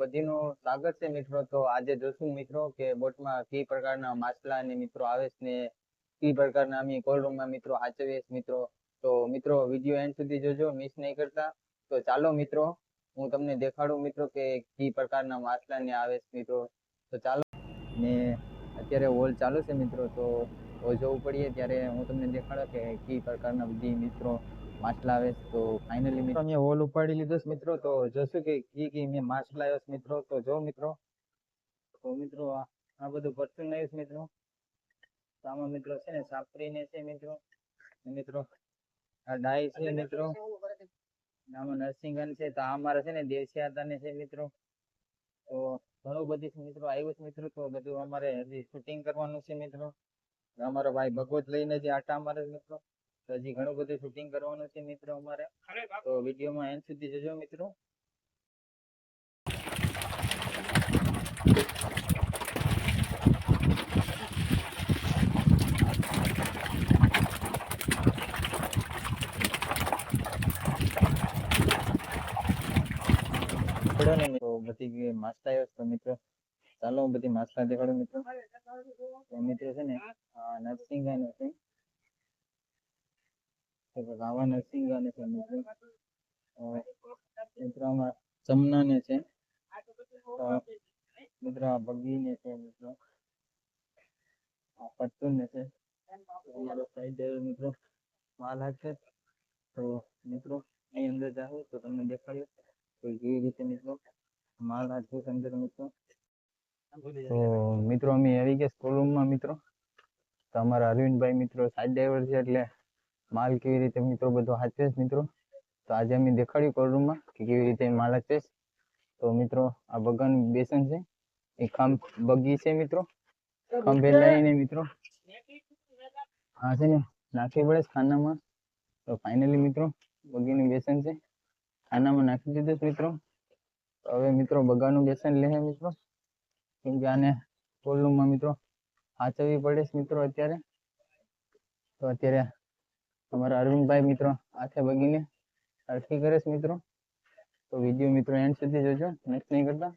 બધીનું સ્વાગત છે મિત્રો. તો આજે જોશું મિત્રો કે બોટમાં કઈ પ્રકારના માછલા અને મિત્રો આવે છે કઈ પ્રકારના અમે રૂમમાં મિત્રો સાચવીએ મિત્રો. તો મિત્રો વીડિયો એન્ડ સુધી જોજો મિસ નહીં કરતા. તો ચાલો મિત્રો, હું તમને દેખાડું મિત્રો કે કઈ પ્રકારના માછલા ને આવે છે મિત્રો. તો ચાલો. ને અત્યારે હોલ ચાલુ છે મિત્રો, તો હોલ જોવું પડીએ. ત્યારે હું તમને દેખાડો કે કઈ પ્રકારના બધી મિત્રો માછલા આવે તો ફાઇનલી મિત્રો મેં હોલ ઉપાડી લીધો મિત્રો, તો જોશું કે કી કી મેં માછલા આવ્યો મિત્રો, તો જો મિત્રો. તો મિત્રો, આ બધું પરચું આવ્યું મિત્રો. તો આમાં મિત્રો છે ને સાપરીને છે મિત્રો. મિત્રો, આ ડાઈ છે મિત્રો. આમાં નરસિંગન છે, તો આ મારા છે ને દેશી આદાને છે મિત્રો. તો ઘણું બધી મિત્રો, આવ્યું છે મિત્રો, તો બધું અમારે હજી શૂટિંગ કરવાનું છે મિત્રો. અમારો ભાઈ ભગવત લઈને જે આટા મારે મિત્રો. તો હજી ઘણું બધું શૂટિંગ કરવાનું છે મિત્રો અમારે. તો વિડીયોમાં એન્ડ સુધી જજો મિત્રો. પડ્યો ને મિત્રો બધી જે માછલા આવ્યો છે તો મિત્રો ચાલો હું બધી માછલા દેખાડું મિત્રો. તો મિત્રો છે ને આ નરસિંહાનો આવા નરસિંહાને છે મિત્રો હવે મિત્રો છે. મિત્રો આ બગીને છે, મિત્રો. આ પટ્ટુને છે. અમારો સાઈડ મિત્રો, માલ છે. તો, મિત્રો, અહીં અંદર જાઓ તો તમને દેખાડ્યું. તો કેવી રીતે મિત્રો, માલ છે અંદર, મિત્રો. તો, મિત્રો, અમે આવી ગયા સ્કૂલ રૂમમાં મિત્રો. તો અમારા અરવિંદભાઈ, મિત્રો સાઈડ ડ્રાઈવર છે એટલે માલ કેવી રીતે મિત્રો બધો હાચવે છે મિત્રો? તો આજે અમે દેખાડ્યું કોલ રૂમમાં કે કેવી રીતે માલ હાચવે છે. તો મિત્રો આ બગાન બેસન છે. એ ખામ બગી છે મિત્રો. ખંભે લઈને મિત્રો. હા છે ને નાખવી પડે ખાનામાં. તો ફાઇનલી મિત્રો બગીનું બેસન છે. ખાનામાં નાખી દીધું મિત્રો. હવે મિત્રો બગાનું બેસન લે મિત્રો. કેમ કે આને કોલરૂમમાં મિત્રો સાચવવી પડે છે મિત્રો અત્યારે. તો અત્યારે અમારા અરવિંદભાઈ મિત્રો હાથે બગીને અરખી કરે છે મિત્રો. તો વીડિયો મિત્રો એન્ડ સુધી જોજો નેક્સ્ટ નહીં કરતા.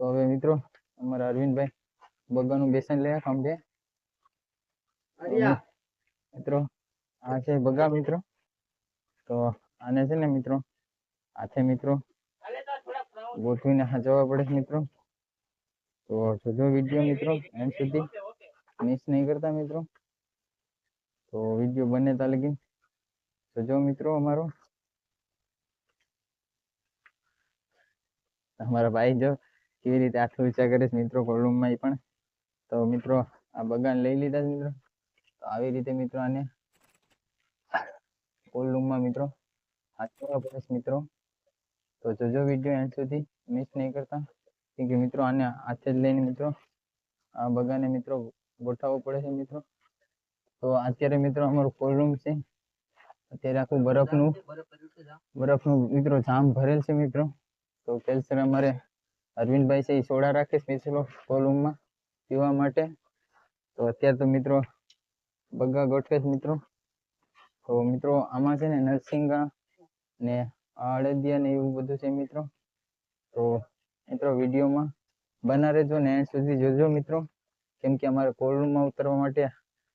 તો હવે મિત્રો અમારા અરવિંદભાઈ બગાનું બેસન લે ખંભે. મિત્રો આ છે બગા મિત્રો. તો આને છે ને મિત્રો હાથે મિત્રો ગોઠવીને હાજવા પડે મિત્રો. તો જોજો વીડિયો મિત્રો એન્ડ સુધી. મિસ નહીં કરતા મિત્રો. તો વીડિયો બને ત્યાં લગી જોજો મિત્રો અમારો. અમારા ભાઈ જો કેવી રીતે આટલું ઊંચા કરે છે મિત્રો કોલરૂમમાં પણ. તો મિત્રો આ બગાન લઈ લીધા છે મિત્રો. તો આવી રીતે મિત્રો આને કોલરૂમમાં મિત્રો હાચવવા પડે છે મિત્રો. તો જોજો વીડિયો એન્ડ સુધી મિસ નહીં કરતા. કેમ કે મિત્રો આને હાથે જ લઈને મિત્રો આ બગાને મિત્રો ગોઠવવો પડે છે મિત્રો. તો અત્યારે મિત્રો અમારું કોલ્ડ રૂમ છે. અત્યારે આખું બરફનું બરફનું મિત્રો જામ ભરેલ છે મિત્રો. તો કેલ્સર અમારે અરવિંદભાઈ છે એ સોડા રાખે સ્પેશિયલ કોલ્ડ રૂમમાં પીવા માટે. તો અત્યારે તો મિત્રો બગા ગોઠવે જ મિત્રો. તો મિત્રો આમાં છે ને નરસિંગા ને અળદિયા ને એવું બધું છે મિત્રો. તો મિત્રો વિડીયોમાં બના રહેજો ને એન્ડ સુધી જોજો મિત્રો. કેમ કે અમારે કોલ્ડ રૂમમાં ઉતરવા માટે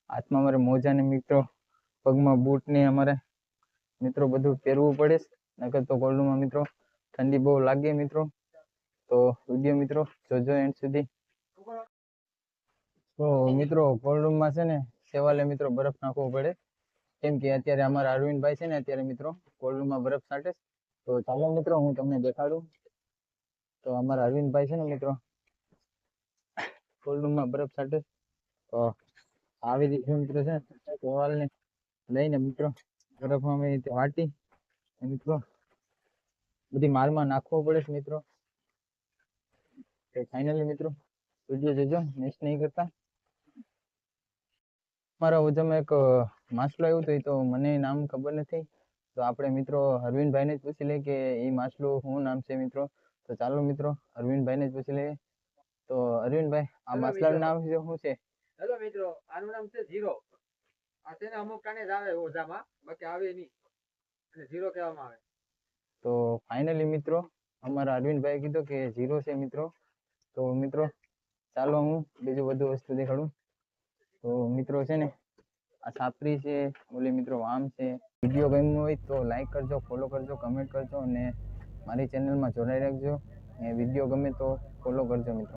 હાથમાં અમારે મોજા ને મિત્રો, પગમાં બુટ ને અમારે મિત્રો બધું પહેરવું પડે નકર તો કોલ્ડમાં મિત્રો ઠંડી બહુ લાગે મિત્રો. તો વીડિયો મિત્રો જોજો એન્ડ સુધી. તો મિત્રો કોલ્ડરૂમમાં છે ને સેવાલે મિત્રો બરફ નાખવો પડે. કેમ કે અત્યારે અમારા અરવિંદભાઈ છે ને અત્યારે મિત્રો કોલ્ડરૂમમાં બરફ છાંટે તો ચાલો મિત્રો હું તમને દેખાડું. તો અમારા અરવિંદભાઈ છે ને મિત્રો કોલ્ડરૂમમાં બરફ છાંટે તો આવી રીતે મિત્રો છે ને? ને લઈને મિત્રો બરફમાં અમે રીતે વાટી. મિત્રો બધી માલમાં નાખવો પડે છે મિત્રો. ફાઇનલી મિત્રો વીડિયો જોજો નેક્સ્ટ નહીં કરતા. મારા ઓજામાં એક માછલો આવ્યું હતું એ તો મને નામ ખબર નથી. તો આપણે મિત્રો અરવિંદભાઈને જ પૂછી લઈએ કે એ માછલું શું નામ છે મિત્રો? તો ચાલો મિત્રો અરવિંદભાઈને જ પૂછી લઈએ. તો અરવિંદભાઈ આ માછલાનું નામ શું છે? હેલો મિત્રો, આનું નામ છે ઝીરો. આ છે ને અમુક કાને જ આવે ઓઝામાં, બાકી આવે નહીં. અને ઝીરો કહેવામાં આવે. તો ફાઇનલી મિત્રો, અમારા અરવિંદભાઈ કીધું કે ઝીરો છે મિત્રો. તો મિત્રો, ચાલો હું બીજું બધું વસ્તુ દેખાડું. તો મિત્રો છે ને, આ છાપરી છે, ઓલી મિત્રો વામ છે. વીડિયો ગમ્યો હોય તો લાઈક કરજો ફોલો કરજો કમેન્ટ કરજો અને મારી ચેનલમાં જોડાઈ રાખજો. અને વીડિયો ગમે તો ફોલો કરજો મિત્રો.